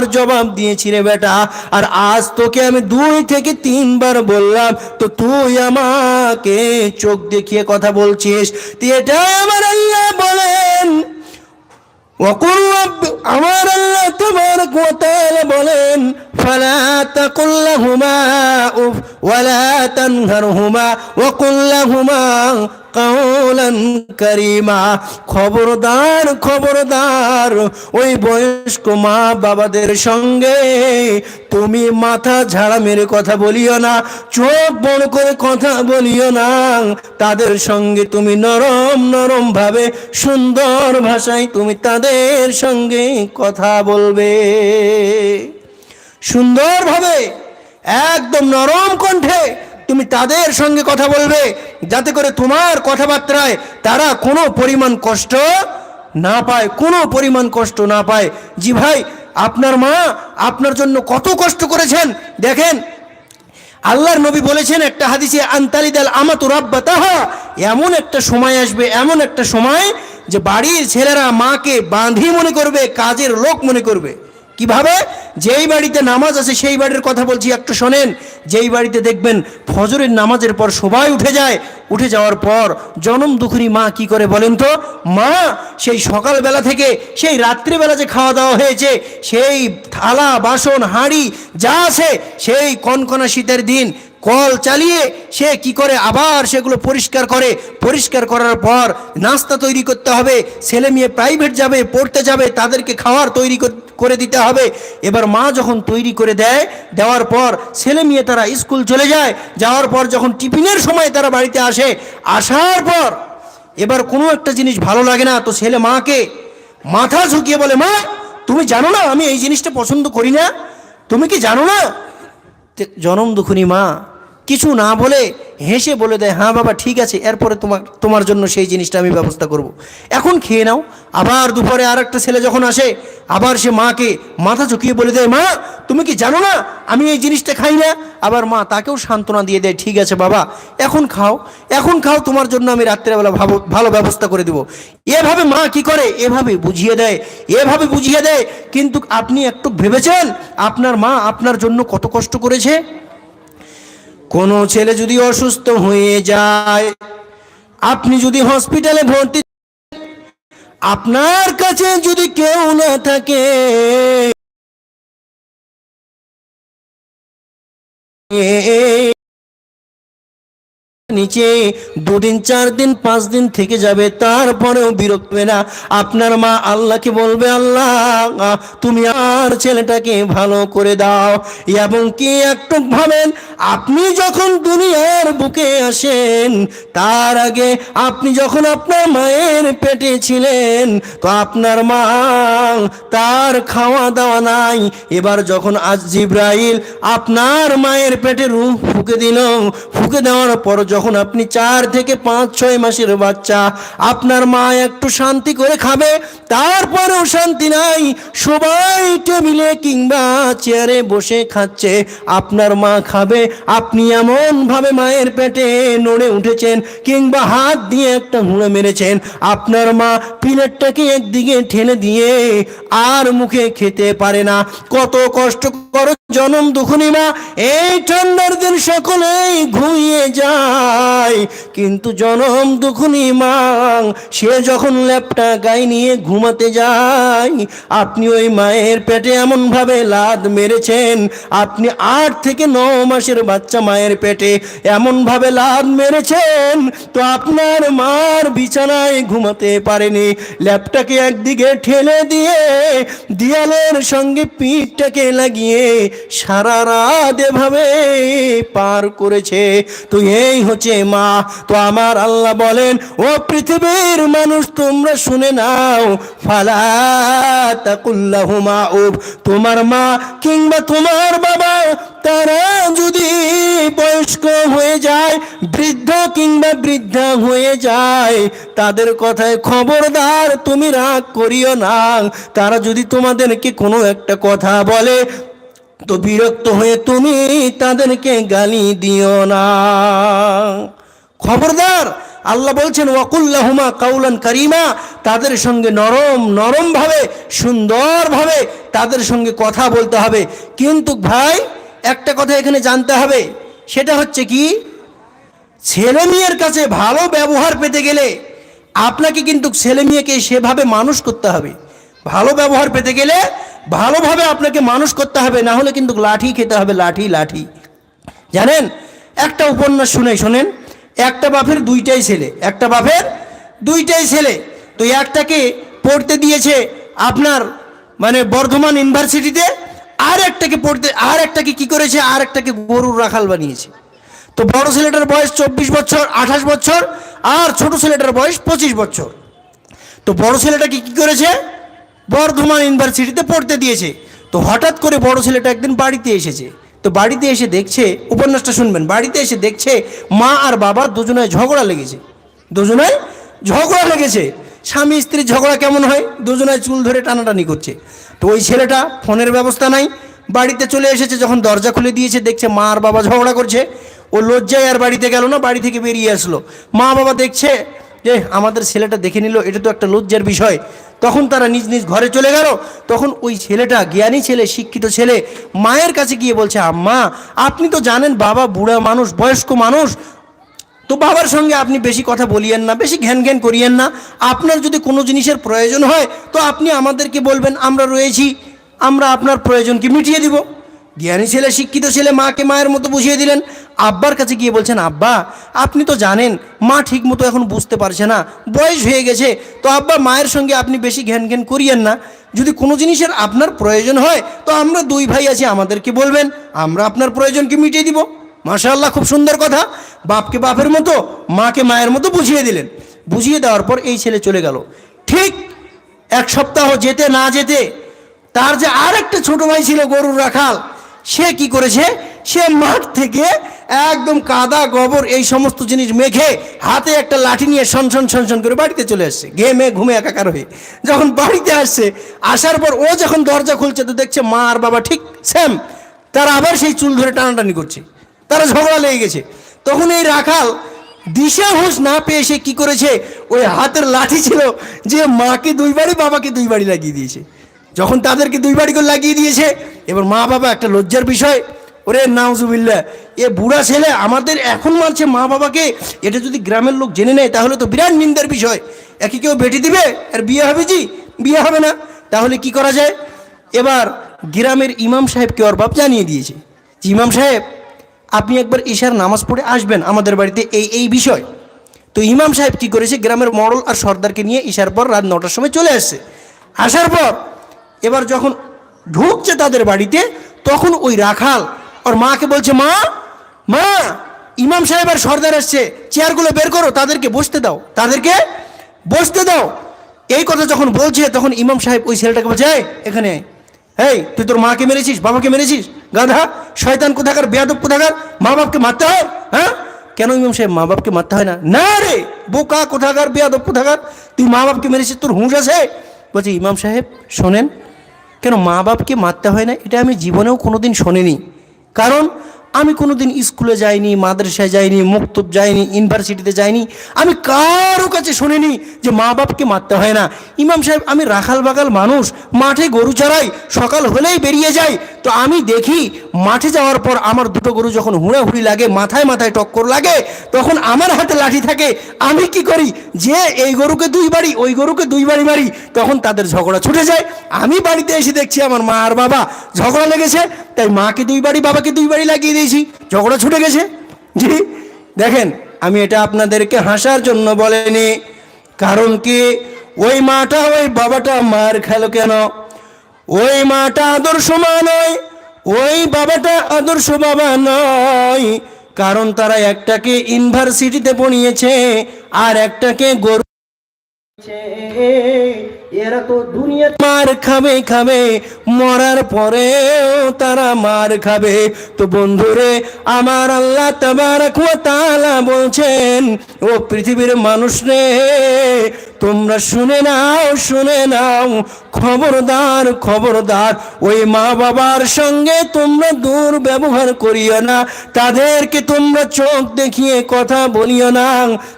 তিনবার জবাব দিয়েছি রে বেটা আর আজ তোকে আমি দুই থেকে তিনবার বললাম তো তুই আমাকে চোখ দেখিয়ে কথা বলছিস তুই এটাই আমার আল্লাহ বলেন وقل رب আমার আল্লাহ تبارك وتعالى বলেন فلا تقل لهما اف ولا تنهرهما وقل لهما কাউলান কারিমা, খবরদার খবরদার। ওই বয়স্ক মা বাবাদের সঙ্গে তুমি মাথা ঝাড়া মেরে কথা বলিও না, চোখ বড় করে কথা বলিও না। তাদের সঙ্গে তুমি নরম নরম ভাবে, সুন্দর ভাষায় তুমি তাদের সঙ্গে কথা বলবে। সুন্দরভাবে একদম নরম কণ্ঠে তুমি তাদের সঙ্গে কথা বলবে, যাতে করে তোমার কথাবার্তায় তারা কোনো পরিমাণ কষ্ট না পায়, কোনো পরিমাণ কষ্ট না পায়। জি ভাই, আপনার মা আপনার জন্য কত কষ্ট করেছেন? দেখেন, আল্লাহর নবী বলেছেন একটা হাদিসে, আন্তালিদাল আমাতু রাব্বাতাহা। এমন একটা সময় আসবে, এমন একটা সময় যে বাড়ির ছেলেরা মাকে বাঁধি মনে করবে, কাজের লোক মনে করবে। কীভাবে? যেই বাড়িতে নামাজ আছে সেই বাড়ির কথা বলছি, একটু শোনেন। যেই বাড়িতে দেখবেন ফজরের নামাজের পর সবাই উঠে যায়। উঠে যাওয়ার পর জনম দুখুরি মা কি করে বলেন তো? মা, সেই সকালবেলা থেকে সেই রাত্রিবেলা যে খাওয়া দাওয়া হয়েছে, সেই থালা, বাসন, হাঁড়ি যা আছে, সেই কনকনা শীতের দিন কল চালিয়ে সে কি করে আবার সেগুলো পরিষ্কার করে। পরিষ্কার করার পর নাস্তা তৈরি করতে হবে। ছেলে মেয়ে প্রাইভেট যাবে, পড়তে যাবে, তাদেরকে খাওয়ার তৈরি কর- করে দিতে হবে। এবার মা যখন তৈরি করে দেয়, দেওয়ার পর ছেলে মেয়ে তারা স্কুল চলে যায়। যাওয়ার পর যখন টিফিনের সময় তারা বাড়িতে আসে, আসার পর এবার কোনো একটা জিনিস ভালো লাগে না। তো ছেলে মাকে মাথা ঝুঁকিয়ে বলে, মা, তুমি জানো না আমি এই জিনিসটা পছন্দ করি না? তুমি কি জানো না? জনম দুখুনি মা কিছু না বলে হেসে বলে দেয় হ্যাঁ বাবা, ঠিক আছে, এরপরে তোমার তোমার জন্য সেই জিনিসটা আমি ব্যবস্থা করব। এখন খেয়ে নাও, আবার দুপুরে আর একটা ছেলে যখন আসে, আবার সে মাকে মাথা চুকিয়ে বলে দেয়, মা, তুমি কি জানো না, আমি এই জিনিসটা খাই না? আবার মা তাকেও সান্ত্বনা দিয়ে দেয়, ঠিক আছে বাবা, এখন খাও এখন খাও, তোমার জন্য আমি রাত্রেবেলা ভালো ভালো ব্যবস্থা করে দেবো। এভাবে মা কি করে? এভাবে বুঝিয়ে দেয়, এভাবে বুঝিয়ে দেয়, কিন্তু আপনি একটু ভেবেছেন, আপনার মা আপনার জন্য কত কষ্ট করেছে? কোনো ছেলে যদি অসুস্থ হয়ে যায়, আপনি যদি হসপিটালে ভর্তি আপনার কাছে যদি কেউ না থাকে নিচে দুদিন চার দিন পাঁচ দিন থেকে যাবে, তারপরেও বিরক্ত হবে না। আপনার মা আল্লাহকে বলবে, আল্লাহ, তুমি আর ছেলেটাকে ভালো করে দাও। এবং কি একটু ভাবেন, আপনি যখন দুনিয়ার বুকে আসেন, তার আগে আপনি যখন আপনার মায়ের পেটে ছিলেন, তো আপনার মা তার খাওয়া দাওয়া নাই। এবার যখন আজ জিব্রাইল আপনার মায়ের পেটে রুহ ফুকে দিল, ফুকে দেওয়ার পর যখন আপনি চার থেকে পাঁচ, ছয় মাসের বাচ্চা, আপনার মা একটু শান্তি করে খাবে, তারপরেও শান্তি নাই, সবাই টেবিলে কিংবা চেয়ারে বসে খাচ্ছে, আপনার মা খাবে, আপনি এমন ভাবে মায়ের পেটে নড়ে উঠেছেন, কিংবা হাত দিয়ে একটা হুঁড়ে মেরেছেন, আপনার মা প্লেটটাকে একদিকে ঠেলে দিয়ে আর মুখে খেতে পারে না, কত কষ্ট করো জনম দুখুনি মা, এই ঠান্ডার দিন সকলেই ঘুমিয়ে যায়। কিন্তু জনম দুখুনি মা, সে যখন ল্যাপটা গায়ে নিয়ে ঘুমাতে যায়, আপনি ওই মায়ের পেটে এমন ভাবে লাদ মেরেছেন, আপনি আট থেকে ন মাসের বাচ্চা মায়ের পেটে এমন ভাবে লাদ মেরেছেন, তো আপনার মার বিছানায় ঘুমাতে পারেনি। ল্যাপটাকে একদিকে ঠেলে দিয়ে, দেয়ালের সঙ্গে পিঠটাকে লাগিয়ে সারা রাত এভাবে পার করেছে। তো এই হচ্ছে মা। তো আমার আল্লাহ বলেন, ও পৃথিবীর মানুষ, তোমরা শুনে নাও, ফালা তাকুল্লাহুমা উফ, তোমার মা কিংবা তোমার বাবা, তারা যদি বয়স্ক হয়ে যায়, বৃদ্ধ কিংবা বৃদ্ধা হয়ে যায়, তাদের কথায় খবরদার তুমি রাগ করিও না। তারা যদি তোমাদেরকে কোনো একটা কথা বলে তো বিরক্ত হয়ে তুমি তাদেরকে গালি দিও না। খবরদার, আল্লাহ বলছেন, ওয়াকুল্লাহুমা কাউলান কারিমা তাদের সঙ্গে নরম, নরমভাবে, সুন্দরভাবে তাদের সঙ্গে কথা বলতে হবে। কিন্তু ভাই, একটা কথা এখানে জানতে হবে, সেটা হচ্ছে কি, ছেলে মেয়ের কাছে ভালো ব্যবহার পেতে গেলে আপনাকে কিন্তু ছেলে মেয়েকে সেভাবে মানুষ করতে হবে। ভালো ব্যবহার পেতে গেলে ভালোভাবে আপনাকে মানুষ করতে হবে, না হলে কিন্তু লাঠি খেতে হবে, লাঠি লাঠি। জানেন? একটা উপন্যাস শুনে, শোনেন? একটা বাপের দুইটাই ছেলে। একটা বাপের দুইটাই ছেলে। তো একটাকে পড়তে দিয়েছে আপনার মানে বর্ধমান ইউনিভার্সিটিতে, আর একটাকে পড়তে, আর একটাকে কি করেছে? আর একটাকে গরুর রাখাল বানিয়েছে। তো বড় ছেলেটার বয়স চব্বিশ বছর, আঠাশ বছর, আর ছোট ছেলেটার বয়স পঁচিশ বছর। তো বড় ছেলেটাকে কি করেছে? বর্ধমান ইউনিভার্সিটিতে পড়তে দিয়েছে। তো হঠাৎ করে বড় ছেলেটা একদিন বাড়িতে এসেছে। তো বাড়িতে এসে দেখছে, উপন্যাসটা শুনবেন, বাড়িতে এসে দেখছে মা আর বাবা দুজনায় ঝগড়া লেগেছে। দুজনায় ঝগড়া লেগেছে। স্বামী স্ত্রীর ঝগড়া কেমন হয়? দুজনায় চুল ধরে টানাটানি করছে। তো ওই ছেলেটা ফোনের ব্যবস্থা নাই। বাড়িতে চলে এসেছে, যখন দরজা খুলে দিয়েছে, দেখছে মা আর বাবা ঝগড়া করছে। ও লজ্জায় আর বাড়িতে গেল না, বাড়ি থেকে বেরিয়ে আসলো। মা বাবা দেখছে যে আমাদের ছেলেটা দেখে নিল, এটা তো একটা লজ্জার বিষয়। তখন তারা নিজ নিজ ঘরে চলে গেল। তখন ওই ছেলেটা, জ্ঞানী ছেলে, শিক্ষিত ছেলে, মায়ের কাছে গিয়ে বলছে, আম্মা, আপনি তো জানেন বাবা বুড়া মানুষ, বয়স্ক মানুষ। তো বাবার সঙ্গে আপনি বেশি কথা বলিয়েন না, বেশি ঘ্যান ঘ্যান করিয়েন না। আপনার যদি কোনো জিনিসের প্রয়োজন হয়, তো আপনি আমাদেরকে বলবেন, আমরা রয়েছি। আমরা আপনার প্রয়োজনকে মিটিয়ে দিব। জ্ঞানী ছেলে, শিক্ষিত ছেলে মাকে মায়ের মতো বুঝিয়ে দিলেন। আব্বার কাছে গিয়ে বলছেন, আব্বা, আপনি তো জানেন, মা ঠিক মতো এখন বুঝতে পারছে না। বয়স হয়ে গেছে, তো আব্বা মায়ের সঙ্গে আপনি বেশি ঘ্যান ঘ্যান করিয়েন না। যদি কোনো জিনিসের আপনার প্রয়োজন হয়, তো আমরা দুই ভাই আছি, আমাদেরকে বলবেন, আমরা আপনার প্রয়োজনকে মিটিয়ে দিব। মাশাআল্লাহ, খুব সুন্দর কথা। বাপকে বাপের মতো, মাকে মায়ের মতো বুঝিয়ে দিলেন। বুঝিয়ে দেওয়ার পর এই ছেলে চলে গেল। ঠিক এক সপ্তাহ যেতে না যেতে, তার যে আর একটা ছোট ভাই ছিল, গরুর রাখাল সে কি করেছে? সে মাঠ থেকে একদম কাদা গোবর এই সমস্ত জিনিস মেখে হাতে একটা লাঠি নিয়ে সনসন সনসন করে বাড়িতে চলে আসছে। ঘেমে ঘুমে একাকার হয়ে। যখন বাড়িতে আসছে, আসার পর ও যখন দরজা খুলছে তো দেখছে মা আর বাবা ঠিক সেম তারা আবার সেই চুল ধরে টানাটানি করছে। তারা ঝগড়া লেগে গেছে। তখন এই রাখাল দিশা হুঁশ না পেয়ে সে কি করেছে? ওই হাতের লাঠি ছিল যে মাকে দুই বাড়ি বাবাকে দুই বাড়ি লাগিয়ে দিয়েছে। যখন তাদেরকে দুই বাড়ি করে লাগিয়ে দিয়েছে, এবার মা বাবা একটা লজ্জার বিষয়। ওরে নাউজুবিল্লা এ বুড়া ছেলে আমাদের এখন মারছে মা বাবাকে। এটা যদি গ্রামের লোক জেনে নেয়, তাহলে তো বিরাট নিন্দার বিষয়। একে কেউ বেটি দিবে? আর বিয়ে হবে জি? বিয়ে হবে না। তাহলে কি করা যায়? এবার গ্রামের ইমাম সাহেবকে ওর বাপ জানিয়ে দিয়েছে। ইমাম সাহেব, আপনি একবার ঈশার নামাজ পড়ে আসবেন আমাদের বাড়িতে এই এই বিষয়। তো ইমাম সাহেব কি করেছে? গ্রামের মডল আর সর্দারকে নিয়ে ঈশার পর রাত নটার সময় চলে আসছে। আসার পর এবার যখন ঢুকছে তাদের বাড়িতে তখন ওই রাখাল ওর মাকে বলছে মা মা ইমাম সাহেব আর সর্দার আসছে চেয়ারগুলো বের করো তাদেরকে বসতে দাও তাদেরকে বসতে দাও। এই কথা যখন বলছে তখন ইমাম সাহেব ওই ছেলেটাকে বলছে "এই, এখানে। এই তুই তোর মাকে মেরেছিস বাবাকে মেরেছিস? গাধা শয়তান কোথাকার বেয়াদব কোথাকার মা বাপকে মারতে হয় হ্যাঁ? কেন ইমাম সাহেব মা বাপকে মারতে হয় না? না রে বোকা কোথাকার বেয়াদব কোথাকার তুই মা বাপকে মেরেছিস তোর হুঁশ আছে? বলছে ইমাম সাহেব শোনেন কেন মা বাপকে মারতে হয় না? এটা আমি জীবনেও কোনোদিন শোনিনি। কারণ আমি কোনোদিন স্কুলে যাইনি, মাদ্রাসায় যাইনি, মুক্তব যাইনি, ইউনিভার্সিটিতে যাইনি, আমি কারও কাছে শুনিনি যে মা বাপকে মারতে হয় না। ইমাম সাহেব, আমি রাখাল বাগাল মানুষ, মাঠে গরু চড়াই, সকাল হলেই বেরিয়ে যাই। তো আমি দেখি মাঠে যাওয়ার পর আমার দুটো গরু যখন হুড়াহুড়ি লাগে, মাথায় মাথায় টক্কর লাগে, তখন আমার হাতে লাঠি থাকে। আমি কি করি? যে এই গরুকে দুই বাড়ি, ওই গরুকে দুই বাড়ি মারি, তখন তাদের ঝগড়া ছুটে যায়। আমি বাড়িতে এসে দেখছি আমার মা আর বাবা ঝগড়া লেগেছে, তাই মাকে দুই বাড়ি, বাবাকে দুই বাড়ি লাগিয়ে দিয়েছি, ঝগড়া ছুটে গেছে। জি, দেখেন, আমি এটা আপনাদেরকে হাসার জন্য বলেনি। কারণ কি, ওই মাটা, ওই বাবাটা মার খেলো কেন? ওই মাটা আদর্শ মা নয়, ওই বাবাটা আদর্শ বাবা নয়। কারণ তারা একটাকে ইউনিভার্সিটিতে পড়িয়েছে, আর একটাকে গরু এরা তো দুনিয়া মার খাবে খাবে, মরার পরেও তারা মার খাবে। তো বন্ধুরে, আমার আল্লাহ তাবারাক ওয়া তাআলা বলছেন, ও পৃথিবীর মানুষ রে তোমরা শুনে নাও শুনে নাও। খবরদার খবরদার, ওই মা বাবার সঙ্গে তোমরা দূর ব্যবহার করিও না। তাদেরকে তোমরা চোখ দেখিয়ে কথা বলিও না।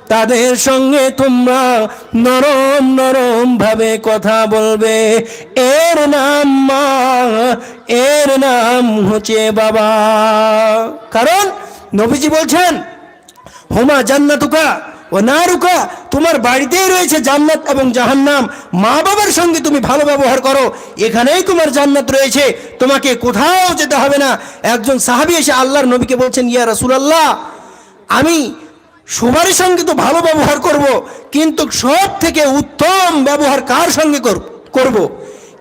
তাদের সঙ্গে তোমরা নরম নরম ভাবে কথা বলবে। এর নাম মা, এর নাম হচ্ছে বাবা। কারণ নবীজি বলছেন, হোমা জান্নাতুকা। ও নারুকা, তোমার বাড়িতেই রয়েছে জান্নাত এবং জাহান্নাম। মা বাবার সঙ্গে তুমি ভালো ব্যবহার করো। এখানেই তোমার জান্নাত রয়েছে। তোমাকে কোথাও যেতে হবে না। একজন সাহাবি এসে আল্লাহর নবীকে বলছেন, ইয়া রাসূলুল্লাহ, আমি সবার সঙ্গে তো ভালো ব্যবহার করব, কিন্তু সব থেকে উত্তম ব্যবহার কার সঙ্গে কর- করব?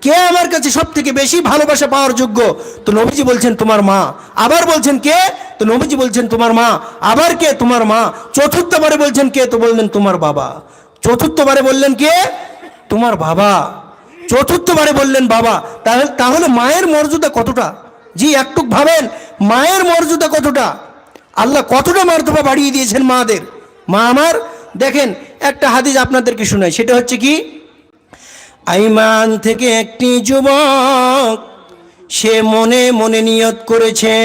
কে আমার কাছে সব থেকে বেশি ভালোবাসা পাওয়ার যোগ্য? তো নবীজি বলছেন, তোমার মা। আবার বলছেন, কে? তো নবীজি বলছেন, তোমার মা। আবার কে? তোমার মা। চতুর্থবারে বলছেন, কে? তো বললেন, তোমার বাবা। চতুর্থবারে বললেন, কে? তোমার বাবা। চতুর্থবারে বললেন, বাবা। তাহলে তাহলে মায়ের মর্যাদা কতটা? জি, একটুক ভাবেন, মায়ের মর্যাদা কতটা? আল্লাহ কতটা মর্যাদা বাড়িয়ে দিয়েছেন মাদের? মা আমার, দেখেন, একটা হাদিস আপনাদেরকে শোনাই, সেটা হচ্ছে কি? আইমান থেকে একটি যুবক, সে মনে মনে নিয়ত করেছে,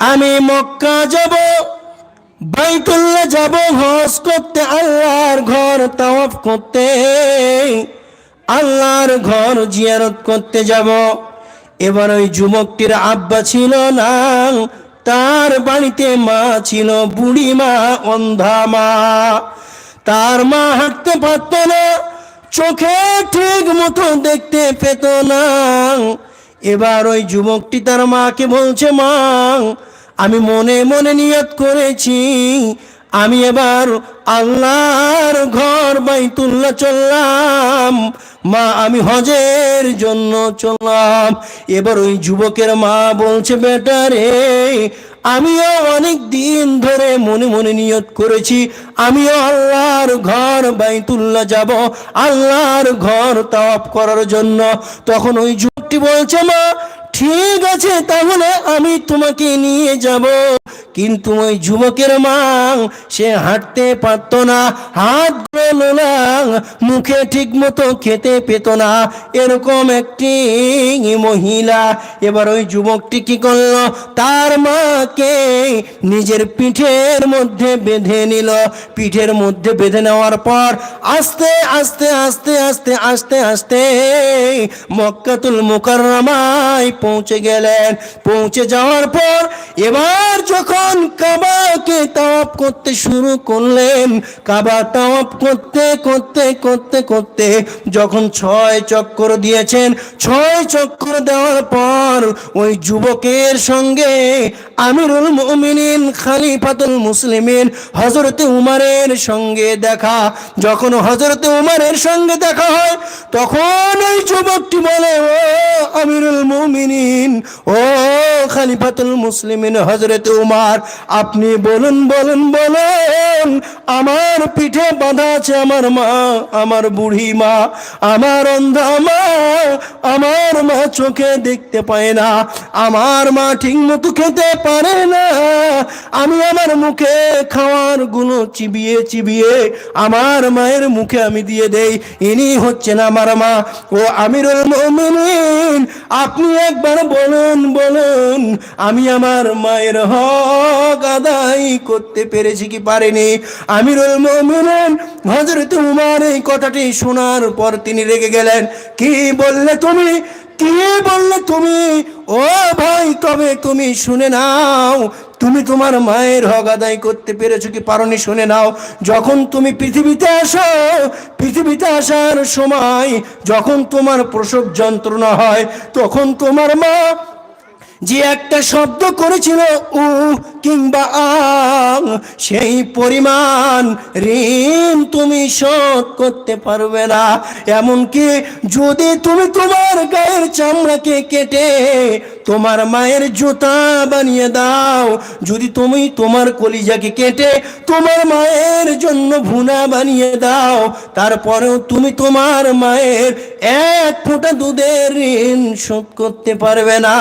আমি মক্কা যাব, বাইতুল্লাহ যাব, হজ করতে, আল্লাহর ঘর তাওয়াফ করতে, আল্লাহর ঘর জিয়ারত করতে যাব। এবার ওই যুবকটির আব্বা ছিল না তার বাড়িতে মা ছিল বুড়ি মা, অন্ধা মা। তার মা হাঁটতে পারত না চোখে ঠিক মতো দেখতে পেত না। এবার ওই যুবকটি তার মাকে বলছে, মা, আমি মনে মনে নিয়ত করেছি। আমি এবার আল্লাহর ঘর বাইতুল্লাহ চললাম। মা, আমি হজের জন্য চললাম। এবার ওই যুবকের মা বলছে, বেটা রে আমিও অনেক দিন ধরে মনে মনে নিয়ত করেছি, আমিও আল্লাহর ঘর বাইতুল্লাহ যাব, আল্লাহর ঘর তাওয়াপ করার জন্য। তখন ওই যুবকটি বলছে, মা ঠিক আছে, তাহলে আমি তোমাকে নিয়ে যাব। কিন্তু ওই যুবকের মা, সে হাঁটতে পারত না, হাত না মুখে ঠিক মতো খেতে পেত না। এরকম একটি মহিলা, এবার ওই যুবকটি কি করল? তার মাকে নিজের পিঠের মধ্যে বেঁধে নিল। পিঠের মধ্যে বেঁধে নেওয়ার পর আস্তে আস্তে আস্তে আস্তে আস্তে আস্তে মক্কাতুল মুকাররমায় পৌঁছে গেলেন। পৌঁছে যাওয়ার পর এবার যখন কাবাকে তাওয়াপ করতে শুরু করলেন, কাবা তাওয়াপ করতে করতে করতে করতে যখন ছয় চক্কর দিয়েছেন, ছয় চক্কর দেওয়ার পর ওই যুবকের সঙ্গে আমিরুল মুমিনিন, খালিফাতুল মুসলিমিন হজরতে উমারের সঙ্গে দেখা। যখন হজরতে উমারের সঙ্গে দেখা হয়, তখন ওই যুবকটি বলে, ও আমিরুল মুমিনিন ও খালিফাতুল মুসলিমিন হজরতে উমার, আপনি বলুন বলুন বলুন, আমার পিঠে বাঁধা আছে আমার মা, আমার বুড়ি মা, আমার অন্ধা মা, আমার মা চোখে দেখতে পায় না, আমার মা ঠিক মতো খেতে পারে না, আমি আমার মুখে খাওয়ারগুলো চিবিয়ে চিবিয়ে আমার মায়ের মুখে আমি দিয়ে দেই, ইনি হচ্ছেন আমার মা। ও আমিরুল মুমিনিন, আপনি একবার বলুন বলুন, আমি আমার মায়ের হক আদায় করতে পেরেছি কি পারিনি? আমিরুল মুমিনিন হজরত উমার এই কথাটি শোনার পর তিনি রেগে গেলেন। কি বললে তুমি? কি বললে তুমি? ও ভাই তবে তুমি শুনে নাও? তুমি তোমার মায়ের হক আদায় করতে পেরেছ কি পারনি শুনে নাও। যখন তুমি পৃথিবীতে আসো, পৃথিবীতে আসার সময় যখন তোমার প্রসব যন্ত্রণা হয়, তখন তোমার মা যে একটা শব্দ করেছিল উ কিংবা আং, সেই পরিমাণ ঋণ তুমি শোধ করতে পারবে না। এমনকি যদি তুমি তোমার গায়ের চামড়াকে কেটে তোমার মায়ের জুতা বানিয়ে দাও, যদি তুমি তোমার কলিজাকে কেটে তোমার মায়ের জন্য ভুনা বানিয়ে দাও, তারপরেও তুমি তোমার মায়ের এক ফোঁটা দুধের ঋণ শোধ করতে পারবে না।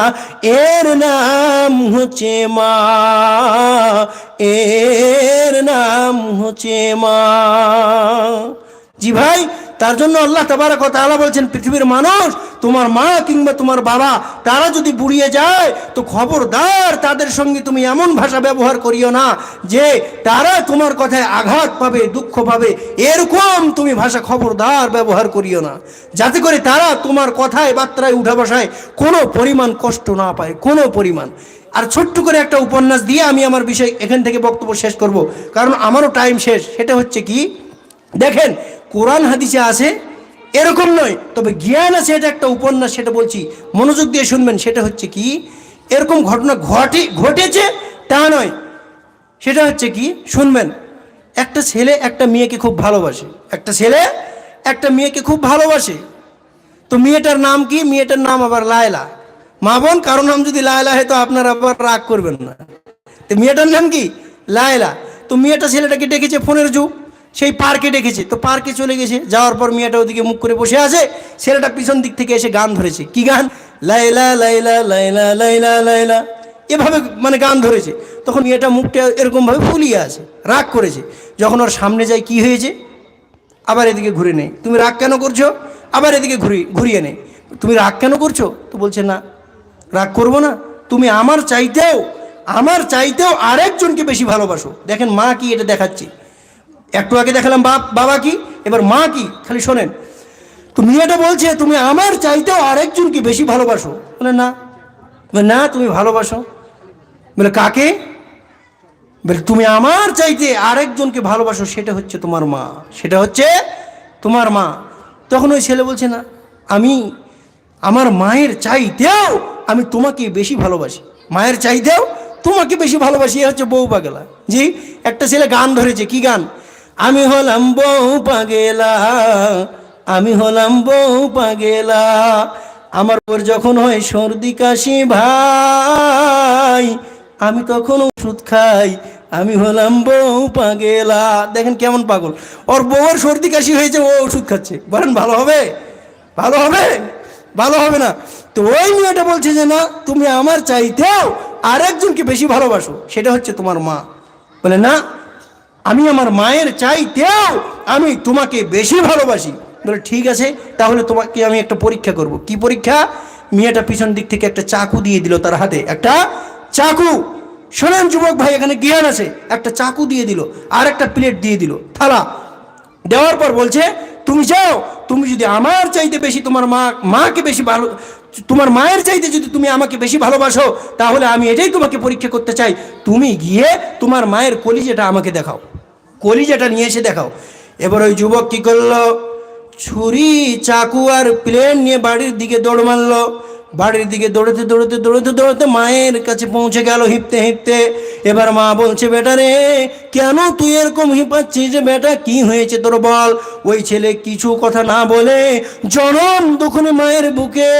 এর নাম হচ্ছে মা। এর নাম হচ্ছে মা। জি ভাই তার জন্য আল্লাহ তাবারা কথা আল্লাহ বলছেন, পৃথিবীর মানুষ, তোমার মা কিংবা তোমার বাবা, তারা যদি বুড়িয়ে যায়, তো খবরদার তাদের সঙ্গে তুমি এমন ভাষা ব্যবহার করিও না যে তারা তোমার কথায় আঘাত পাবে, দুঃখ পাবে। এরকম তুমি ভাষা খবরদার ব্যবহার করিও না। যাতে করে তারা তোমার কথায়, বার্তায় উঠা বসায় কোনো পরিমাণ কষ্ট না পায়, কোনো পরিমাণ। আর ছোট্ট করে একটা উপন্যাস দিয়ে আমি আমার বিষয় এখান থেকে বক্তব্য শেষ করব। কারণ আমারও টাইম শেষ। সেটা হচ্ছে কি? দেখেন, কোরআন হাদিসে আছে, এরকম নয়, তবে জ্ঞান আছে, এটা একটা উপন্যাস, সেটা বলছি, মনোযোগ দিয়ে শুনবেন, সেটা হচ্ছে কি, এরকম ঘটনা ঘটে, ঘটেছে, তা নয়, সেটা হচ্ছে কি, শুনবেন, একটা ছেলে একটা মেয়েকে খুব ভালোবাসে, একটা ছেলে একটা মেয়েকে খুব ভালোবাসে, তো মেয়েটার নাম কি, মেয়েটার নাম আবার লায়লা, মা বোন, কারও নাম যদি লায়লা হয়, তো আপনার আবার রাগ করবেন না, তো মেয়েটার নাম কি, লায়লা, তো মেয়েটা ছেলেটাকে ডেকেছে ফোনের যুগ সেই পার্কে ডেকেছে। তো পার্কে চলে গেছে, যাওয়ার পর মেয়েটা ওদিকে মুখ করে বসে আছে, ছেলেটা পিছন দিক থেকে এসে গান ধরেছে। কি গান? লাইলা লাইলা লাইলা লাইলা লাইলা। এভাবে মানে গান ধরেছে। তখন মেয়েটা মুখটা এরকমভাবে ফুলিয়ে আছে, রাগ করেছে। যখন ওর সামনে যায়, কি হয়েছে? আবার এদিকে ঘুরে নেই তুমি রাগ কেন করছ? আবার এদিকে ঘুরি, ঘুরিয়ে নেই তুমি রাগ কেন করছ? তো বলছে, না, রাগ করব না। তুমি আমার চাইতেও আমার চাইতেও আরেকজনকে বেশি ভালোবাসো। দেখেন মা কি এটা দেখাচ্ছি। একটু আগে দেখালাম বাপ, বাবা কি, এবার মা কি? খালি শোনেন। তো মেয়েটা বলছে, তুমি আমার চাইতেও আরেকজনকে বেশি ভালোবাসো? বলে, না। না, তুমি ভালোবাসো। বলে, কাকে? বলে, তুমি আমার চাইতে আরেকজনকে ভালোবাসো, সেটা হচ্ছে তোমার মা। সেটা হচ্ছে তোমার মা। তখন ওই ছেলে বলছে, না, আমি আমার মায়ের চাইতেও আমি তোমাকে বেশি ভালোবাসি। মায়ের চাইতেও তোমাকে বেশি ভালোবাসি। এ হচ্ছে বউ পাগেলা। জি, একটা ছেলে গান ধরেছে, কি গান? আমি হলাম বউ পাগেলা, আমি হলাম বউ পাগেলা। আমার পর যখন হয় সর্দি কাশি ভাই, আমি তখন ওষুধ খাই, আমি হলাম বউ পাগেলা। দেখেন কেমন পাগল। ওর বউয়ের সর্দি কাশি হয়েছে, ও ওষুধ খাচ্ছে। বলেন, ভালো হবে? ভালো হবে? ভালো হবে না। তো ওই মেয়েটা বলছে যে, না, তুমি আমার চাইতেও আরেকজনকে বেশি ভালোবাসো। সেটা হচ্ছে তোমার মা। বলে, না আমি আমার মায়ের চাইতেও আমি তোমাকে বেশি ভালোবাসি। বলে, ঠিক আছে, তাহলে তোমাকে আমি একটা পরীক্ষা করব। কি পরীক্ষা? মেয়েটা পিছন দিক থেকে একটা চাকু দিয়ে দিল তার হাতে। একটা চাকু। শোনেন যুবক ভাই, এখানে জ্ঞান আছে। একটা চাকু দিয়ে দিল, আর একটা প্লেট দিয়ে দিল, থালা। দেওয়ার পর বলছে, তুমি যাও, তুমি যদি আমার চাইতে বেশি তোমার মা, মাকে বেশি ভালো, তোমার মায়ের চাইতে যদি তুমি আমাকে বেশি ভালোবাসো, তাহলে আমি এটাই তোমাকে পরীক্ষা করতে চাই। তুমি গিয়ে তোমার মায়ের কলিজাটা আমাকে দেখাও। কলিজাটা নিয়ে এসে দেখাও। এবার ওই যুবক কি করল? ছুরি, চাকু আর প্লেন নিয়ে বাড়ির দিকে দৌড় মারলো। বাড়ির দিকে দৌড়তে দৌড়তে দৌড়তে দৌড়তে মায়ের কাছে পৌঁছে গেল হিপতে হিপতে। এবার মা বলছে, বেটা রে, কেন তুই এরকম হিপাচ্ছিস যে বেটা, কি হয়েছে তোর বল? ওই ছেলে কিছু কথা না বলে জনম দুখনে মায়ের বুকে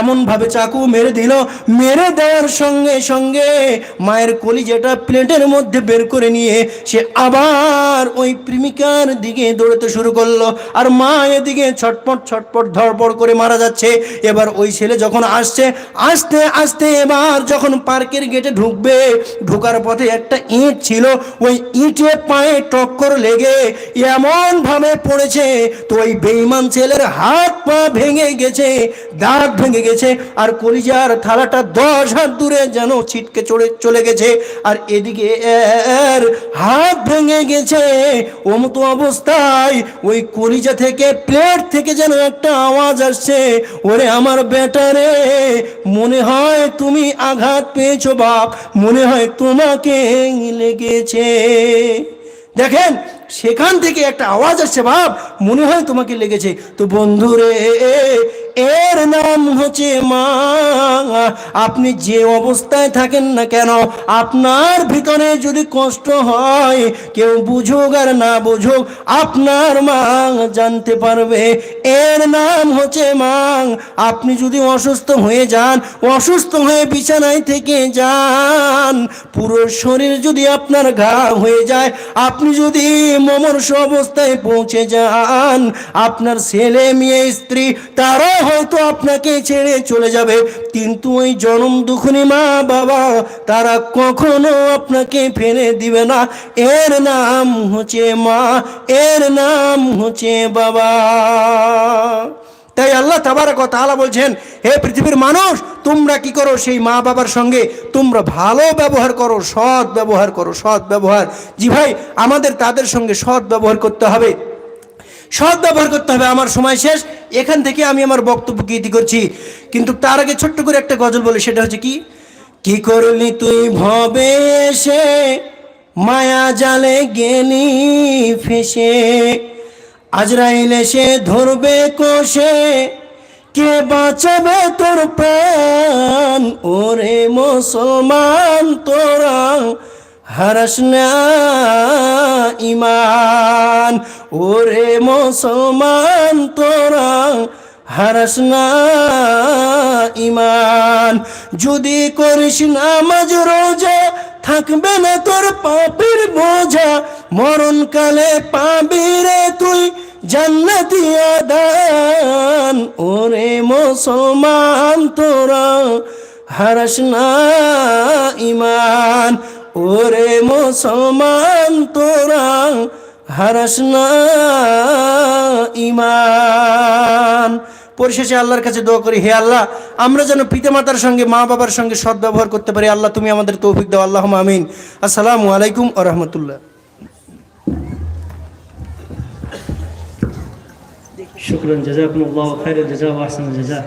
এমন ভাবে চাকু মেরে দিল। মেরে দেওয়ার সঙ্গে সঙ্গে মায়ের কলিজাটা প্লেটের মধ্যে বের করে নিয়ে সে আবার ওই প্রেমিকার দিকে দৌড়তে শুরু করল। আর মা এদিকে ছটপট ছটপট ধরপড় করে মারা যাচ্ছে। এবার ওই ছেলে যখন আসছে, আস্তে আস্তে এবার যখন পার্কের গেটে ঢুকবে, ঢোকার পথে একটা ইঁট ছিল, ওই ইঁটে পায়ে টক্কর লেগে এমন ভাবে পড়েছে, তো ওই বেইমান ছেলের হাত পা ভেঙে গেছে, দাঁত ভেঙে গেছে, আর কলিজার থালাটা দশ হাত দূরে যেন ছিটকে চড়ে, চলে গেছে, আর এদিকে এর হাত ভেঙে গেছে। ও মতো অবস্থায় ওই কলিজা থেকে প্লেট থেকে যেন একটা আওয়াজ আসছে, ওরে আমার বেটারে মনে হয় তুমি আঘাত পেয়েছ বাপ, মনে হয় তোমাকে লেগেছে। দেখেন, সেখান থেকে একটা আওয়াজ আসছে বাপ মনে হয় তোমাকে লেগেছে। তো বন্ধুরে, এর নাম হচ্ছে মা। আপনি যে অবস্থায় থাকেন না কেন, আপনার ভিতরে যদি কষ্ট হয়, কেউ বুঝুক আর না বুঝুক, আপনার মা জানতে পারবে। এর নাম হচ্ছে মা। আপনি যদি অসুস্থ হয়ে যান, অসুস্থ হয়ে বিছানায় থেকে যান, পুরো শরীর যদি আপনার ঘা হয়ে যায়, আপনি যদি মমর্ষ অবস্থায় পৌঁছে যান আপনার ছেলে মেয়ে, স্ত্রী, তারাও হয়তো আপনাকে ছেড়ে চলে যাবে। কিন্তু ওই জনম দুখনি মা বাবা, তারা কখনো আপনাকে ফেলে দিবে না। এর নাম হচ্ছে মা, এর নাম হচ্ছে বাবা। তাই আল্লাহ তাবারক তাআলা বলছেন, হে পৃথিবীর মানুষ, তোমরা কি করো সেই মা বাবার সঙ্গে? তোমরা ভালো ব্যবহার করো, সৎ ব্যবহার করো, সৎ ব্যবহার। জি ভাই, আমাদের তাদের সঙ্গে সৎ ব্যবহার করতে হবে। সৎ ব্যবহার করতে হবে, আমার সময় শেষ, এখান থেকে আমি আমার বক্তব্য গীতি করছি? কিন্তু তার আগে ছোট্ট করে একটা গজল বলি, সেটা হচ্ছে কি? কি করলি তুই ভবে সে, মায়া জালে গেলি ফেসে, আজরাইল সে ধরবে কোষে, কে বাঁচাবে তোর প্রাণ? ওরে মুসলমান তোরা হারাস না ইমান। ওরে মুসলমান, তোরা হারাস না ইমান। যদি করিস না নামাজ, রোজা, থাকবে না তোর পাপের বোঝা। মরণকালে পাবি রে তুই জান্নাতি আদান। ওরে মুসলমান, তোরা হারাস না ইমান। ওরে মুসলমান তোরা হারাস না ইমান পরিশেষে আল্লাহর কাছে দোয়া করি হে আল্লাহ আমরা যেন পিতামাতার সঙ্গে মা বাবার সঙ্গে সৎ ব্যবহার করতে পারি আল্লাহ তুমি আমাদের তৌফিক দাও আল্লাহ আমিন আসসালামু আলাইকুম আ রহমতুল্লাহ شكرا جزاكم الله خير الجزاء واحسن الجزاء